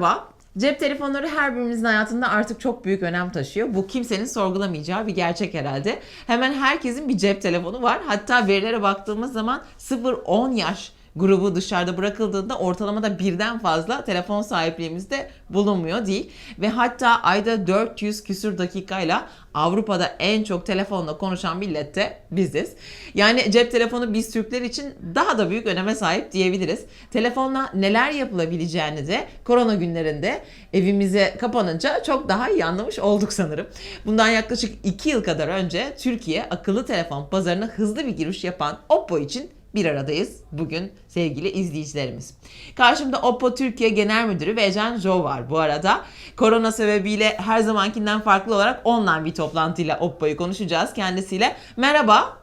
merhaba. Cep telefonları her birimizin hayatında artık çok büyük önem taşıyor. Bu kimsenin sorgulamayacağı bir gerçek herhalde. Hemen herkesin bir cep telefonu var. Hatta verilere baktığımız zaman 0-10 yaş grubu dışarıda bırakıldığında ortalamada birden fazla telefon sahipliğimizde bulunmuyor değil. Ve hatta ayda 400 küsür dakikayla Avrupa'da en çok telefonla konuşan millet de biziz. Yani cep telefonu biz Türkler için daha da büyük öneme sahip diyebiliriz. Telefonla neler yapılabileceğini de korona günlerinde evimize kapanınca çok daha iyi anlamış olduk sanırım. Bundan yaklaşık 2 yıl kadar önce Türkiye akıllı telefon pazarına hızlı bir giriş yapan Oppo için bir aradayız bugün sevgili izleyicilerimiz. Karşımda Oppo Türkiye Genel Müdürü Vejan Jo var bu arada. Korona sebebiyle her zamankinden farklı olarak online bir toplantıyla Oppo'yu konuşacağız kendisiyle. Merhaba.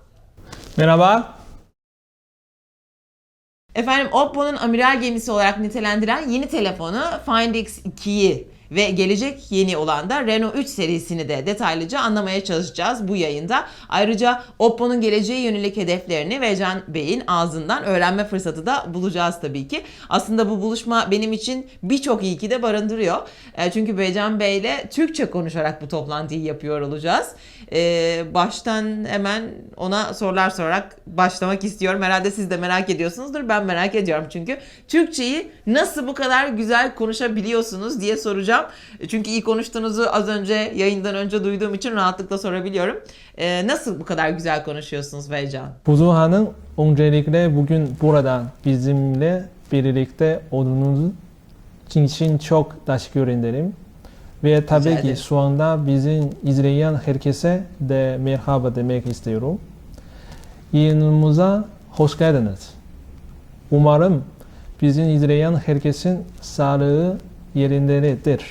Merhaba. Efendim Oppo'nun amiral gemisi olarak nitelendiren yeni telefonu Find X2'yi ve gelecek yeni olan da Renault 3 serisini de detaylıca anlamaya çalışacağız bu yayında. Ayrıca Oppo'nun geleceğe yönelik hedeflerini ve Can Bey'in ağzından öğrenme fırsatı da bulacağız tabii ki. Aslında bu buluşma benim için birçok iyi ki de barındırıyor. E, Çünkü Beycan Bey ile Türkçe konuşarak bu toplantıyı yapıyor olacağız. E, baştan hemen ona sorular sorarak başlamak istiyorum. Herhalde siz de merak ediyorsunuzdur. Ben merak ediyorum çünkü. Türkçeyi nasıl bu kadar güzel konuşabiliyorsunuz diye soracağım. E, Çünkü iyi konuştuğunuzu az önce yayından önce duyduğum için rahatlıkla sorabiliyorum. E, nasıl bu kadar güzel konuşuyorsunuz Beycan? Buzu Hanım öncelikle bugün burada bizimle birlikte olduğunuz için çok teşekkür ederim. Ve tabii ki şu anda bizi izleyen herkese de merhaba demek istiyorum. Yayınımıza hoş geldiniz. Umarım bizi izleyen herkesin sağlığı yerindedir.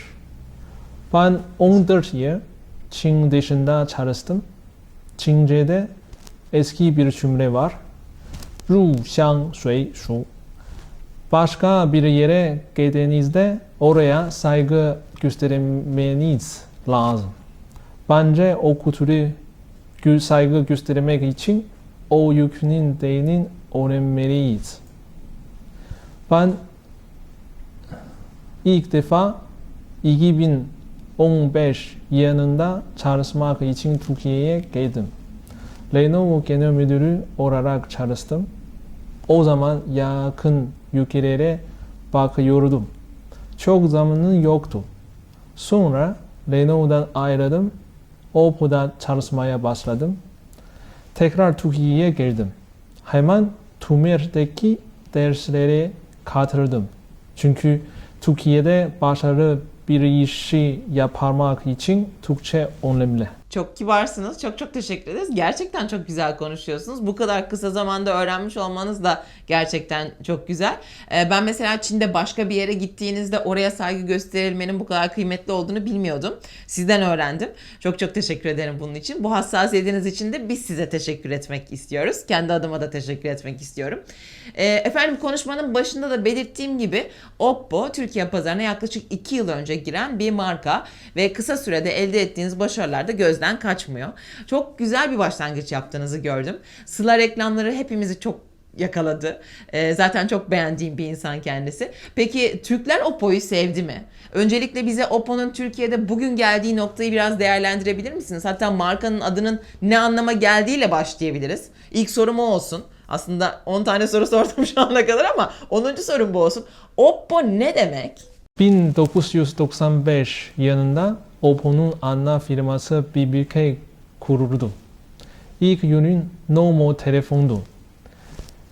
Ben 14 yıl Çin dışında çalıştım. Çince'de eski bir cümle var. Ru, xiang, sui, shu. Başka bir yere gittiğinizde oraya saygı göstermeniz lazım. Bence o kültürü saygı göstermek için o yükünün değerini öğrenmeliyiz. Ben ilk defa 2015 yılında çalışmak için Türkiye'ye geldim. Lenovo Genel Müdürü olarak çalıştım. O zaman yakın ülkelere bakıyordum. Çok zamanım yoktu. Sonra Lenovo'dan ayrıldım. Oppo'da çalışmaya başladım. Tekrar Türkiye'ye geldim. Hemen TÜMER'deki derslere katıldım. Çünkü Türkiye'de başarılı bir işi yapmak için Türkçe önemli. Çok kibarsınız. Çok çok teşekkür ederiz. Gerçekten çok güzel konuşuyorsunuz. Bu kadar kısa zamanda öğrenmiş olmanız da gerçekten çok güzel. Ee, ben mesela Çin'de başka bir yere gittiğinizde oraya saygı gösterilmenin bu kadar kıymetli olduğunu bilmiyordum. Sizden öğrendim. Çok çok teşekkür ederim bunun için. Bu hassasiyetiniz için de biz size teşekkür etmek istiyoruz. Kendi adıma da teşekkür etmek istiyorum. Ee, efendim konuşmanın başında da belirttiğim gibi Oppo Türkiye pazarına yaklaşık 2 yıl önce giren bir marka ve kısa sürede elde ettiğiniz başarılar da gözden kaçmıyor. Çok güzel bir başlangıç yaptığınızı gördüm. Sıla reklamları hepimizi çok yakaladı. Ee, zaten çok beğendiğim bir insan kendisi. Peki Türkler Oppo'yu sevdi mi? Öncelikle bize Oppo'nun Türkiye'de bugün geldiği noktayı biraz değerlendirebilir misiniz? Hatta markanın adının ne anlama geldiğiyle başlayabiliriz. İlk sorum o olsun. Aslında 10 tane soru sordum şu ana kadar ama 10. sorum bu olsun. Oppo ne demek? 1995 yılında Oppo'nun ana firması BBK kuruldu. İlk ürün Nomo telefondu.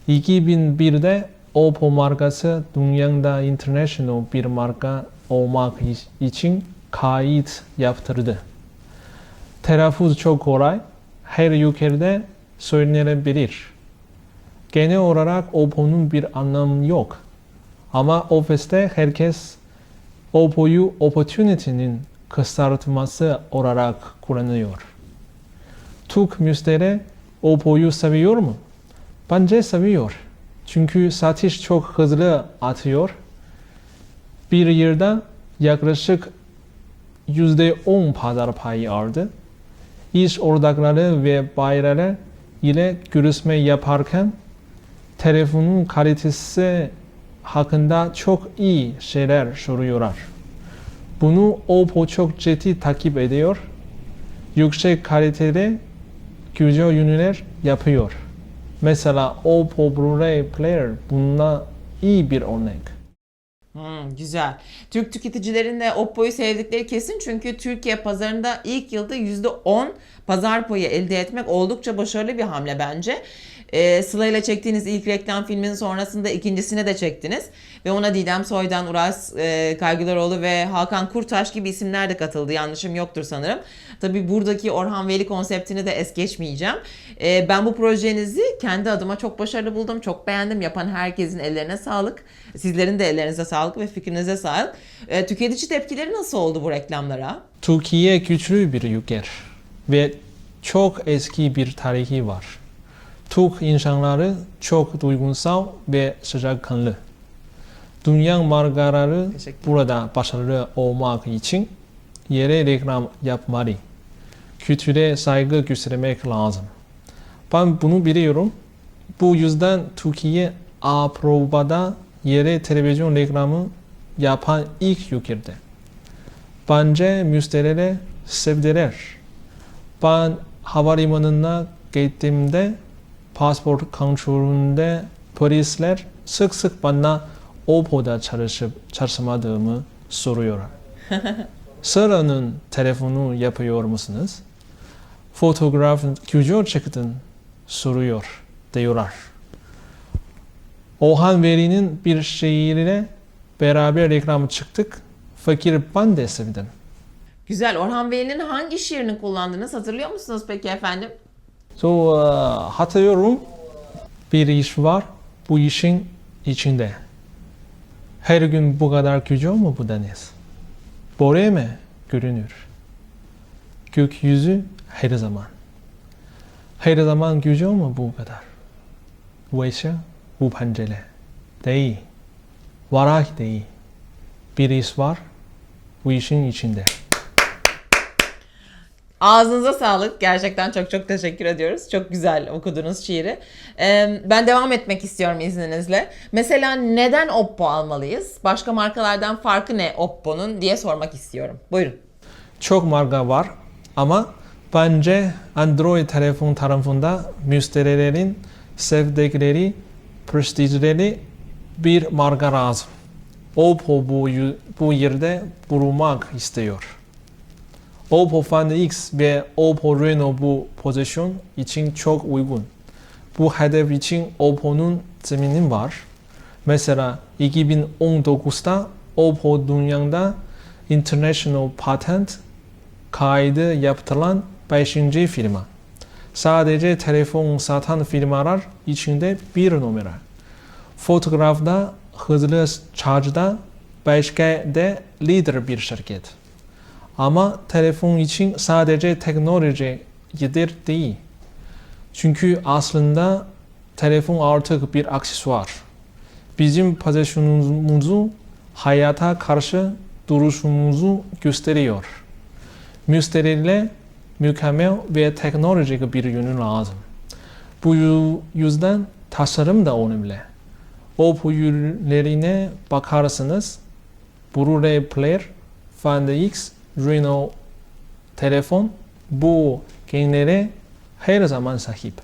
2001'de Oppo markası dünyada international bir marka olmak için kayıt yaptırdı. Telaffuz çok kolay, her ülkede söylenebilir. Genel olarak Oppo'nun bir anlamı yok. Ama ofiste herkes Oppo'yu opportunity'nin kısaltması olarak kullanıyor. Türk müşteri Oppo'yu seviyor mu? Bence seviyor. Çünkü satış çok hızlı atıyor. Bir yılda yaklaşık %10 pazar payı aldı. İş ortakları ve bayileri ile görüşme yaparken telefonun kalitesi hakkında çok iyi şeyler soruyorlar. Bunu Oppo çok ciddi takip ediyor. Yüksek kaliteli güzel ürünler yapıyor. Mesela Oppo Blu-ray Player buna iyi bir örnek. Hmm, güzel. Türk tüketicilerin de Oppo'yu sevdikleri kesin çünkü Türkiye pazarında ilk yılda %10 pazar payı elde etmek oldukça başarılı bir hamle bence. Ee, Sıla ile çektiğiniz ilk reklam filminin sonrasında ikincisini de çektiniz. Ve ona Didem Soydan, Uras e, Kaygılaroğlu ve Hakan Kurtaş gibi isimler de katıldı. Yanlışım yoktur sanırım. Tabi buradaki Orhan Veli konseptini de es geçmeyeceğim. Ee, ben bu projenizi kendi adıma çok başarılı buldum. Çok beğendim. Yapan herkesin ellerine sağlık. Sizlerin de ellerinize sağlık ve fikrinize sağlık. Ee, tüketici tepkileri nasıl oldu bu reklamlara? Türkiye güçlü bir ülke ve çok eski bir tarihi var. Türk insanları çok duygusal ve sıcakkanlı. Dünya markaları burada başarılı olmak için yere reklam yapmalı. Kültüre saygı göstermek lazım. Ben bunu biliyorum. Bu yüzden Türkiye Avrupa'da yere televizyon reklamı yapan ilk ülkede. Bence müşteriler sevdiler. Ben havalimanına gittiğimde pasport kontrolünde polisler sık sık bana Oppo'da çalışıp çalışmadığımı soruyorlar. Sıra'nın telefonu yapıyor musunuz? Fotoğraf güzel çıktın soruyor diyorlar. Orhan Veli'nin bir şiiriyle beraber reklam çıktık. Fakir ben de sevdim. Güzel. Orhan Veli'nin hangi şiirini kullandınız hatırlıyor musunuz peki efendim? So, uh, hatırlıyorum bir iş var bu işin içinde. Her gün bu kadar güzel mü bu deniz? Böyle mi görünür? Gökyüzü her zaman. Her zaman güzel mi bu kadar? Oysa bu pencere değil. Varak değil. Bir iş var bu işin içinde. Ağzınıza sağlık. Gerçekten çok çok teşekkür ediyoruz. Çok güzel okudunuz şiiri. Ee, ben devam etmek istiyorum izninizle. Mesela neden Oppo almalıyız? Başka markalardan farkı ne Oppo'nun diye sormak istiyorum. Buyurun. çok marka var ama bence Android telefon tarafında müşterilerin sevdikleri, prestijleri bir marka lazım. Oppo bu, bu yerde bulunmak istiyor. Oppo Find X ve Oppo Reno bu pozisyon için çok uygun. Bu hedef için Oppo'nun zemini var. Mesela 2019'da Oppo dünyada International Patent kaydı yaptıran 5. firma. Sadece telefon satan firmalar içinde bir numara. Fotoğrafta hızlı şarjda 5G'de lider bir şirket. Ama telefon için sadece teknoloji yeter değil. Çünkü aslında telefon artık bir aksesuar. Bizim pozisyonumuzu hayata karşı duruşumuzu gösteriyor. Müşteriyle mükemmel ve teknolojik bir yönü lazım. Bu yüzden tasarım da önemli. Oppo ürünlerine bakarsanız Blu-ray Player, Find X, Reno telefon bu genlere her zaman sahip.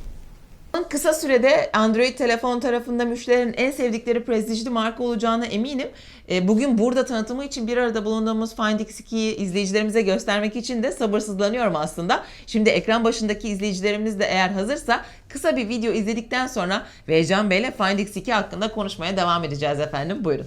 Kısa sürede Android telefon tarafında müşterilerin en sevdikleri prestijli marka olacağına eminim. E, Bugün burada tanıtımı için bir arada bulunduğumuz Find X2'yi izleyicilerimize göstermek için de sabırsızlanıyorum aslında. Şimdi ekran başındaki izleyicilerimiz de eğer hazırsa kısa bir video izledikten sonra Veycan Bey ile Find X2 hakkında konuşmaya devam edeceğiz efendim. Buyurun.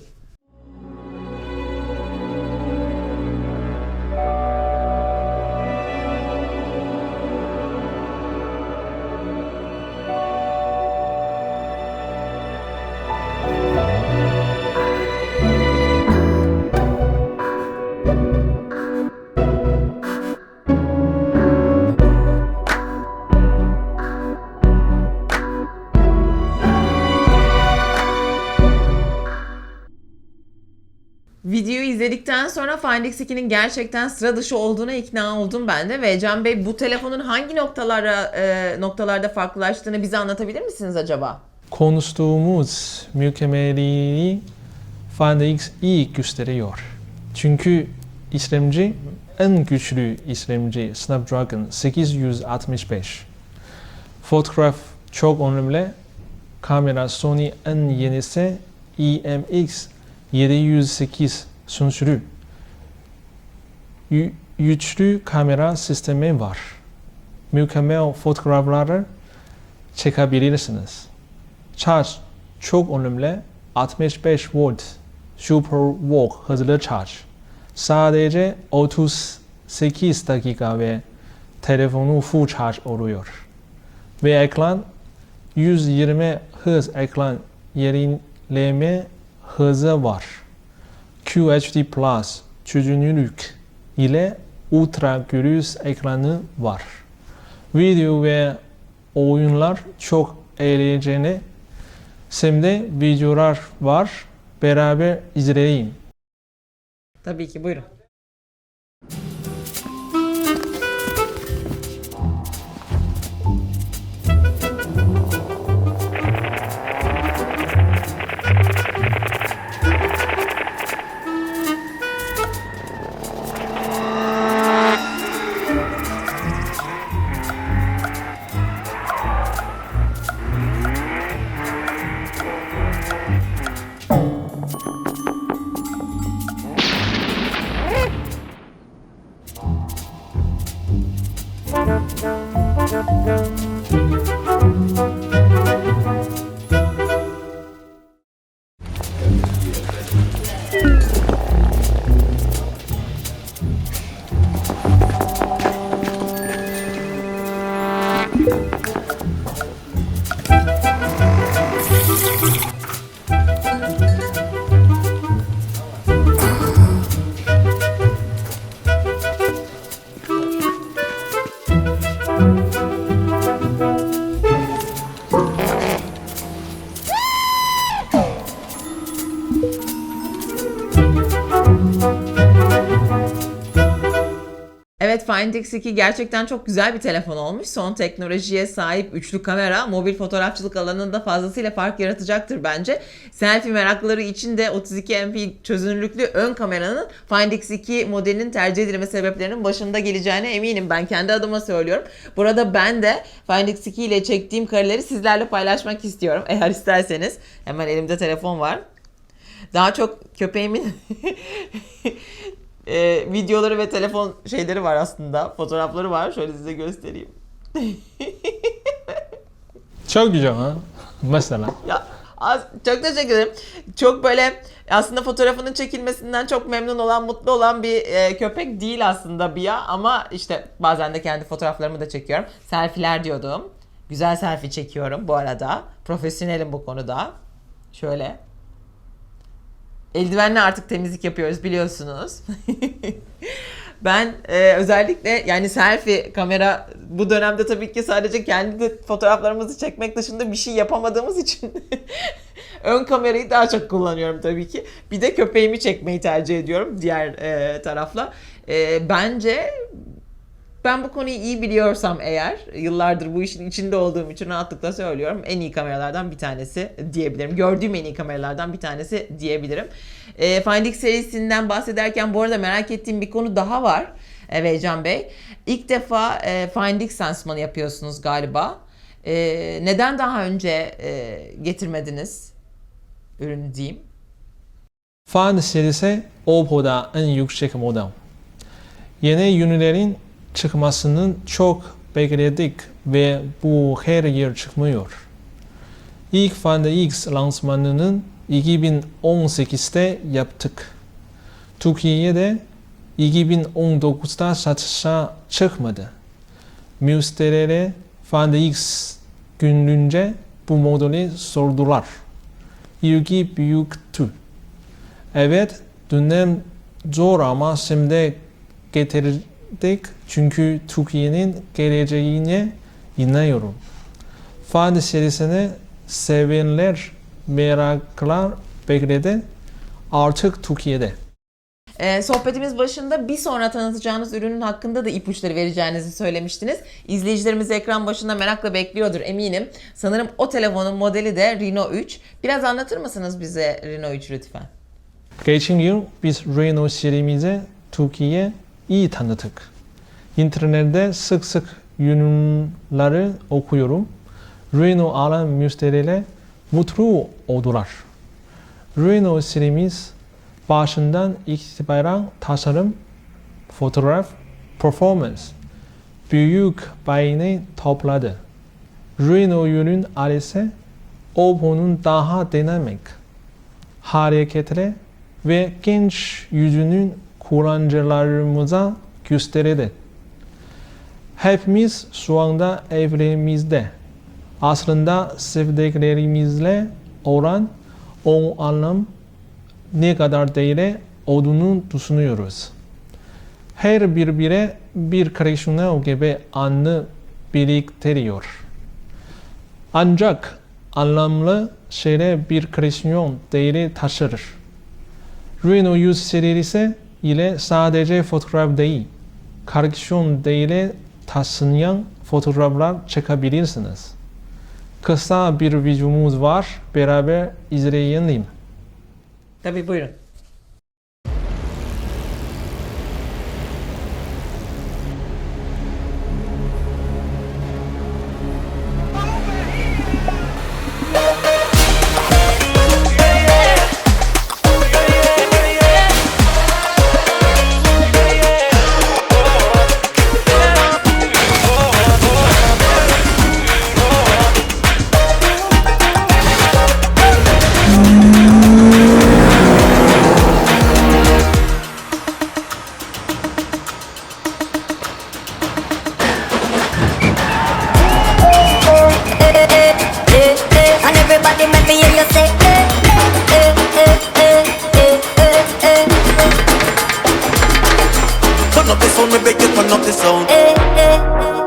İzledikten sonra Find X2'nin gerçekten sıra dışı olduğuna ikna oldum ben de. Ve Can Bey bu telefonun hangi noktalara e, noktalarda farklılaştığını bize anlatabilir misiniz acaba? Konuştuğumuz mükemmelliği Find X iyi gösteriyor. Çünkü işlemci en güçlü işlemci Snapdragon 865. Fotoğraf çok önemli. Kamera Sony en yenisi IMX 708 sensörü. Güçlü kamera sistemi var. Mükemmel fotoğrafları çekebilirsiniz. Şarj çok önemli. 65 volt Super Walk hızlı şarj. Sadece 38 dakika ve telefonu full şarj oluyor. Ve ekran 120 Hz ekran yenileme hızı var. QHD Plus çözünürlük ile ultra görüş ekranı var. Video ve oyunlar çok eğlenceli. Şimdi videolar var. Beraber izleyin. Tabii ki buyurun. Find X2 gerçekten çok güzel bir telefon olmuş. Son teknolojiye sahip üçlü kamera mobil fotoğrafçılık alanında fazlasıyla fark yaratacaktır bence. Selfie meraklıları için de 32 MP çözünürlüklü ön kameranın Find X2 modelinin tercih edilme sebeplerinin başında geleceğine eminim. Ben kendi adıma söylüyorum. Burada ben de Find X2 ile çektiğim kareleri sizlerle paylaşmak istiyorum. Eğer isterseniz hemen elimde telefon var. Daha çok köpeğimin e, videoları ve telefon şeyleri var aslında. Fotoğrafları var. Şöyle size göstereyim. Çok güzel ha. Mesela. Ya az, çok teşekkür ederim. Çok böyle aslında fotoğrafının çekilmesinden çok memnun olan, mutlu olan bir e, köpek değil aslında Bia ama işte bazen de kendi fotoğraflarımı da çekiyorum. Selfiler diyordum. Güzel selfie çekiyorum bu arada. Profesyonelim bu konuda. Şöyle. Eldivenle artık temizlik yapıyoruz biliyorsunuz. ben e, özellikle yani selfie kamera bu dönemde tabii ki sadece kendi fotoğraflarımızı çekmek dışında bir şey yapamadığımız için ön kamerayı daha çok kullanıyorum tabii ki. Bir de köpeğimi çekmeyi tercih ediyorum diğer e, tarafla. E, bence ben bu konuyu iyi biliyorsam eğer, yıllardır bu işin içinde olduğum için rahatlıkla söylüyorum. En iyi kameralardan bir tanesi diyebilirim. Gördüğüm en iyi kameralardan bir tanesi diyebilirim. E, Find X serisinden bahsederken bu arada merak ettiğim bir konu daha var. E, Beycan Bey. İlk defa e, Find X lansmanı yapıyorsunuz galiba. E, neden daha önce e, getirmediniz ürünü diyeyim? Find serisi Oppo'da en yüksek model. Yeni ürünlerin çıkmasının çok bekledik ve bu her yer çıkmıyor. İlk Find X lansmanının 2018'de yaptık. Türkiye'de 2019'da satışa çıkmadı. Müşterilere Find X günlüğünce bu modeli sordular. İlgi büyüktü. Evet, dönem zor ama şimdi getirdik çünkü Türkiye'nin geleceğine inanıyorum. Find serisini sevenler merakla bekledi. Artık Türkiye'de. Ee, sohbetimiz başında bir sonra tanıtacağınız ürünün hakkında da ipuçları vereceğinizi söylemiştiniz. İzleyicilerimiz ekran başında merakla bekliyordur eminim. Sanırım o telefonun modeli de Reno 3. Biraz anlatır mısınız bize Reno 3 lütfen? Geçen yıl biz Renault serimize Türkiye iyi tanıttık. İnternette sık sık yorumları okuyorum. Renault alan müşteriler mutlu oldular. Renault serimiz başından itibaren tasarım, fotoğraf, performance büyük beğeni topladı. Renault ürün ailesi Oppo'nun daha dinamik, hareketli ve genç yüzünün kullanıcılarımıza gösterildi. Hepimiz şu anda evlerimizde. Aslında sevdiklerimizle olan o anlam ne kadar değerli olduğunu düşünüyoruz. Her birbirine bir kreasyonel gibi anı biriktiriyor. Ancak anlamlı şeyler bir kreasyon değeri taşır. Renault 100 serisi ile sadece fotoğraf değil, kreasyon değeri taşıyan fotoğraflar çekebilirsiniz. Kısa bir videomuz var, beraber izleyelim. Tabii buyurun. Turn up the sound, me beg you turn up the sound. eh, eh.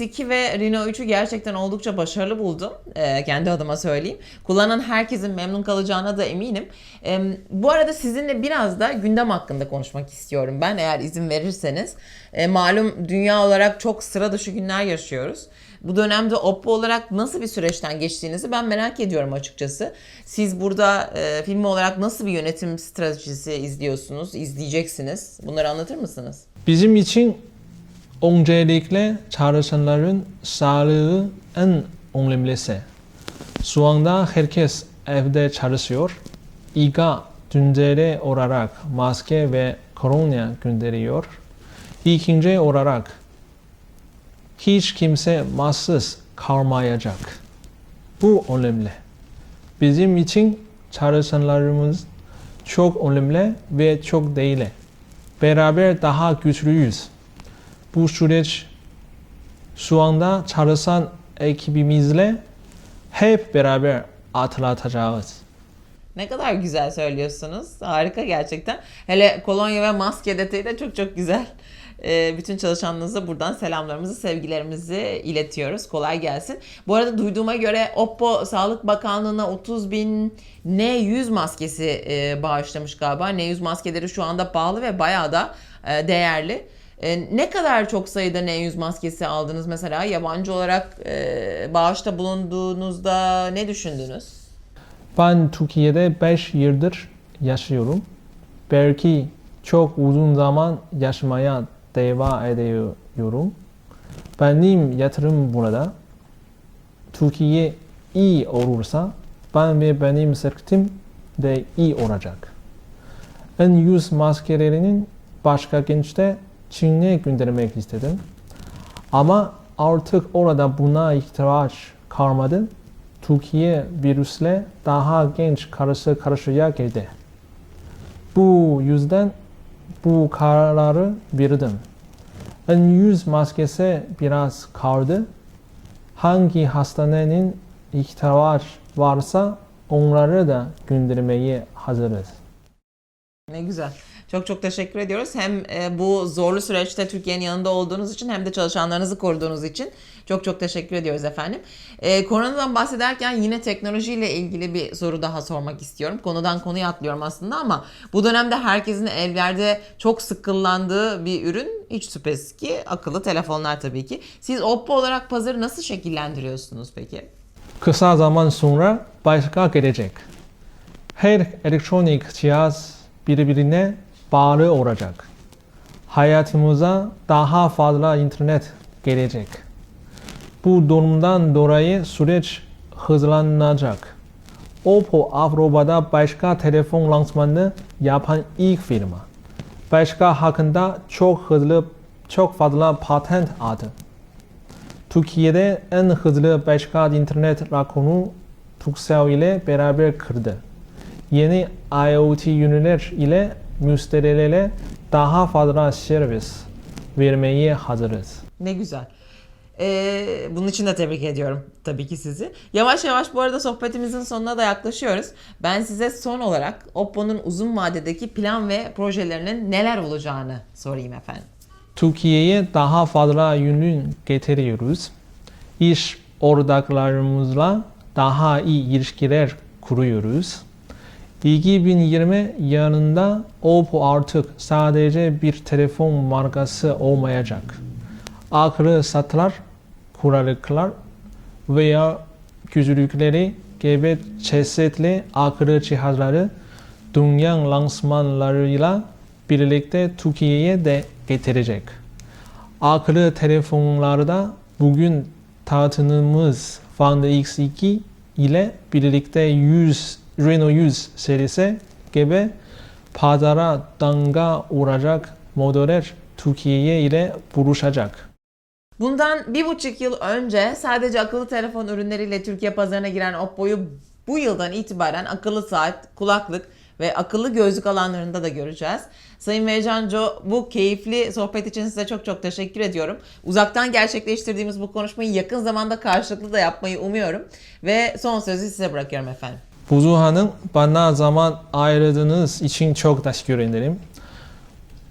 X2 ve Reno 3'ü gerçekten oldukça başarılı buldum. Ee, kendi adıma söyleyeyim. Kullanan herkesin memnun kalacağına da eminim. Ee, bu arada sizinle biraz da gündem hakkında konuşmak istiyorum ben eğer izin verirseniz. Ee, malum dünya olarak çok sıra dışı günler yaşıyoruz. Bu dönemde Oppo olarak nasıl bir süreçten geçtiğinizi ben merak ediyorum açıkçası. Siz burada e, film olarak nasıl bir yönetim stratejisi izliyorsunuz, izleyeceksiniz? Bunları anlatır mısınız? Bizim için öncelikle çalışanların sağlığı en önemlisi. Şu anda herkes evde çalışıyor. İGA düzenli olarak maske ve kolonya gönderiyor. İkinci olarak hiç kimse masksız kalmayacak. Bu önemli. Bizim için çalışanlarımız çok önemli ve çok değerli. Beraber daha güçlüyüz. Bu süreç şu anda çalışan ekibimizle hep beraber atlatacağız. Ne kadar güzel söylüyorsunuz. Harika gerçekten. Hele kolonya ve maske detayı da çok çok güzel. Ee, bütün çalışanlarınıza buradan selamlarımızı, sevgilerimizi iletiyoruz. Kolay gelsin. Bu arada duyduğuma göre Oppo Sağlık Bakanlığı'na 30 bin N100 maskesi e, bağışlamış galiba. N100 maskeleri şu anda pahalı ve bayağı da e, değerli. E, ne kadar çok sayıda N100 maskesi aldınız mesela? Yabancı olarak e, bağışta bulunduğunuzda ne düşündünüz? Ben Türkiye'de 5 yıldır yaşıyorum. Belki çok uzun zaman yaşamaya devam ediyorum. Benim yatırım burada. Türkiye iyi olursa ben ve benim şirketim de iyi olacak. En yüz maskelerinin başka gençte Çin'e göndermek istedim. Ama artık orada buna ihtiyaç kalmadı. Türkiye virüsle daha genç karşı karşıya geldi. Bu yüzden bu kararı verdim. En yüz maskesi biraz kaldı. Hangi hastanenin ihtiyaç varsa onları da göndermeye hazırız. Ne güzel. Çok çok teşekkür ediyoruz. Hem e, bu zorlu süreçte Türkiye'nin yanında olduğunuz için hem de çalışanlarınızı koruduğunuz için çok çok teşekkür ediyoruz efendim. E, koronadan bahsederken yine teknolojiyle ilgili bir soru daha sormak istiyorum. Konudan konuya atlıyorum aslında ama bu dönemde herkesin evlerde çok sık kullandığı bir ürün hiç şüphesiz ki akıllı telefonlar tabii ki. Siz Oppo olarak pazarı nasıl şekillendiriyorsunuz peki? Kısa zaman sonra başka gelecek. Her elektronik cihaz birbirine bağlı olacak. Hayatımıza daha fazla internet gelecek. Bu durumdan dolayı süreç hızlanacak. Oppo Avrupa'da başka telefon lansmanı yapan ilk firma. Başka hakkında çok hızlı, çok fazla patent aldı. Türkiye'de en hızlı başka internet rakamı Turkcell ile beraber kırdı. Yeni IoT ürünler ile müşterilere daha fazla servis vermeye hazırız. Ne güzel. Ee, bunun için de tebrik ediyorum tabii ki sizi. Yavaş yavaş bu arada sohbetimizin sonuna da yaklaşıyoruz. Ben size son olarak Oppo'nun uzun vadedeki plan ve projelerinin neler olacağını sorayım efendim. Türkiye'ye daha fazla ürün getiriyoruz. İş ortaklarımızla daha iyi ilişkiler kuruyoruz. 2020 yanında Oppo artık sadece bir telefon markası olmayacak. Akıllı saatler, kulaklıklar veya güçlükleri gibi çeşitli akıllı cihazları dünya lansmanlarıyla birlikte Türkiye'ye de getirecek. Akıllı telefonlarda bugün tanıtımımız Find X2 ile birlikte 100 Reno 100 serisi gibi pazara damga vuracak modeller Türkiye ile buluşacak. Bundan bir buçuk yıl önce sadece akıllı telefon ürünleriyle Türkiye pazarına giren Oppo'yu bu yıldan itibaren akıllı saat, kulaklık ve akıllı gözlük alanlarında da göreceğiz. Sayın Vecanco bu keyifli sohbet için size çok çok teşekkür ediyorum. Uzaktan gerçekleştirdiğimiz bu konuşmayı yakın zamanda karşılıklı da yapmayı umuyorum. Ve son sözü size bırakıyorum efendim. Buzu Hanım bana zaman ayırdığınız için çok teşekkür ederim.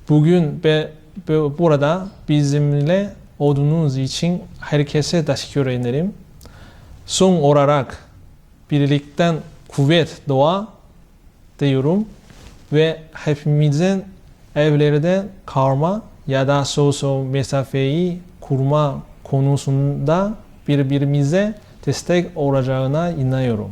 Bugün ve burada bizimle olduğunuz için herkese teşekkür ederim. Son olarak birlikten kuvvet doğa diyorum ve hepimizin evlerde kalma ya da sosyal mesafeyi kurma konusunda birbirimize destek olacağına inanıyorum.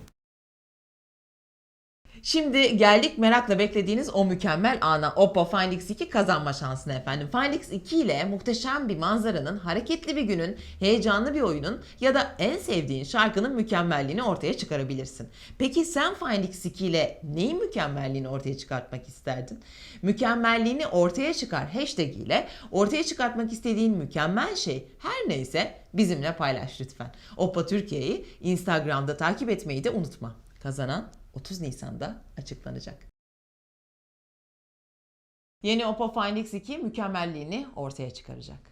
Şimdi geldik merakla beklediğiniz o mükemmel ana Oppo Find X2 kazanma şansına efendim. Find X2 ile muhteşem bir manzaranın, hareketli bir günün, heyecanlı bir oyunun ya da en sevdiğin şarkının mükemmelliğini ortaya çıkarabilirsin. Peki sen Find X2 ile neyin mükemmelliğini ortaya çıkartmak isterdin? Mükemmelliğini ortaya çıkar hashtag ile ortaya çıkartmak istediğin mükemmel şey her neyse bizimle paylaş lütfen. Oppo Türkiye'yi Instagram'da takip etmeyi de unutma. Kazanan 30 Nisan'da açıklanacak. Yeni Oppo Find X2 mükemmelliğini ortaya çıkaracak.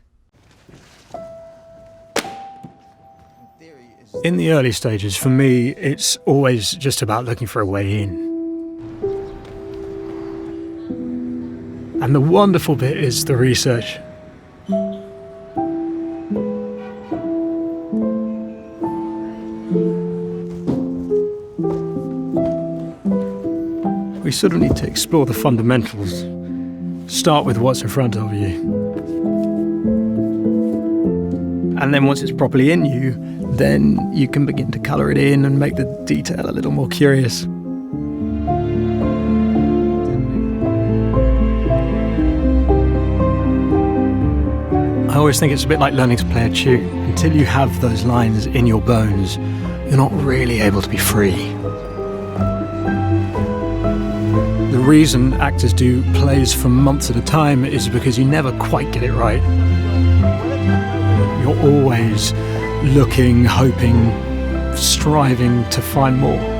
In the early stages, for me, it's always just about looking for a way in. And the wonderful bit is the research. We sort of need to explore the fundamentals. Start with what's in front of you. And then once it's properly in you, then you can begin to colour it in and make the detail a little more curious. I always think it's a bit like learning to play a tune. Until you have those lines in your bones, you're not really able to be free. The reason actors do plays for months at a time is because you never quite get it right. You're always looking, hoping, striving to find more.